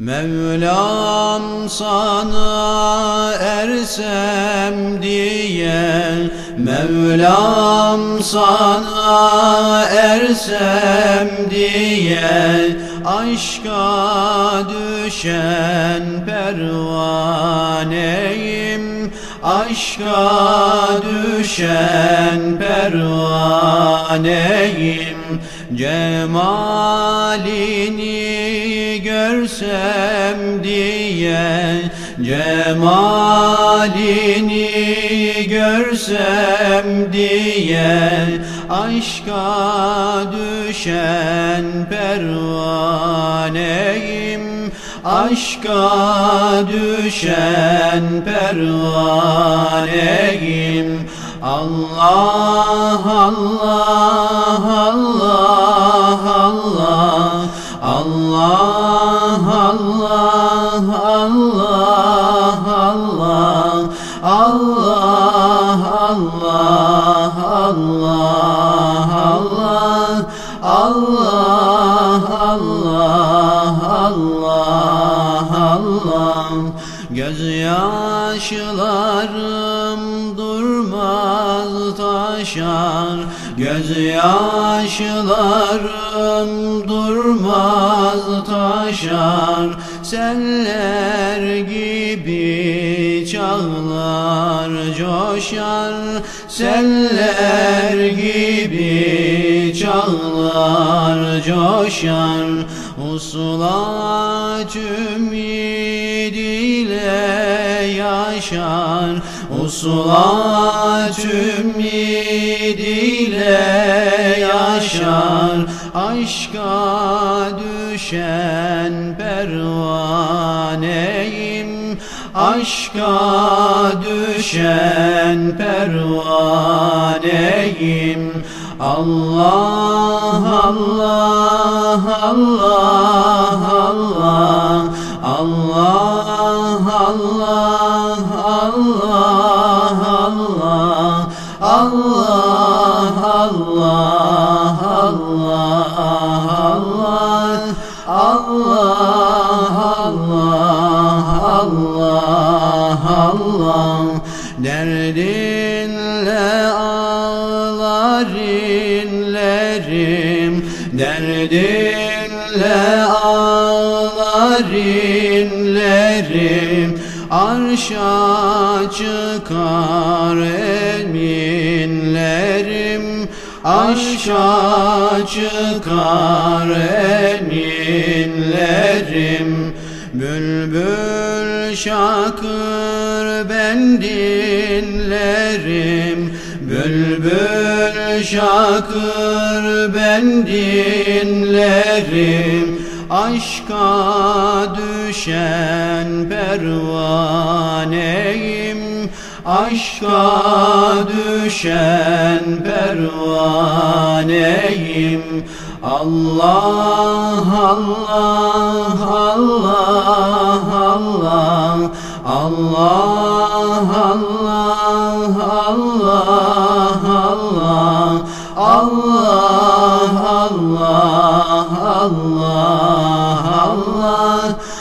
Mevlam sana ersem diye Mevlam sana ersem diye Aşka düşen pervaneyim Aşka düşen pervaneyim. Cemalini görsem diye Cemalini görsem diye Aşka düşen pervaneyim. Aşka düşen pervaneyim. Allah Allah Allah Allah Allah Allah Allah Allah Allah Allah Allah Allah Allah Allah Allah Gözyaşlarım durmaz taşar Gözyaşlarım durmaz aşar Seller gibi çağlar coşar. Seller gibi çağlar coşar. Usulat ümid ile yaşar. Usulat ümid ile yaşar. Aşka düşen pervaneyim. Aşka düşen pervaneyim. Allah Allah Allah Allah Allah Allah Allah Allah Allah Allah Allah. Derdinle ağlar inlerim Derdinle ağlar inlerim Arşa çıkar eminlerim Aşka çıkar eminlerim. Bülbül şakır ben dinlerim. Bülbül şakır ben dinlerim. Aşka düşen pervaneyim Aşka düşen pervaneyim. Allah Allah Allah Allah. Allah Allah Allah Allah Allah Allah. Allah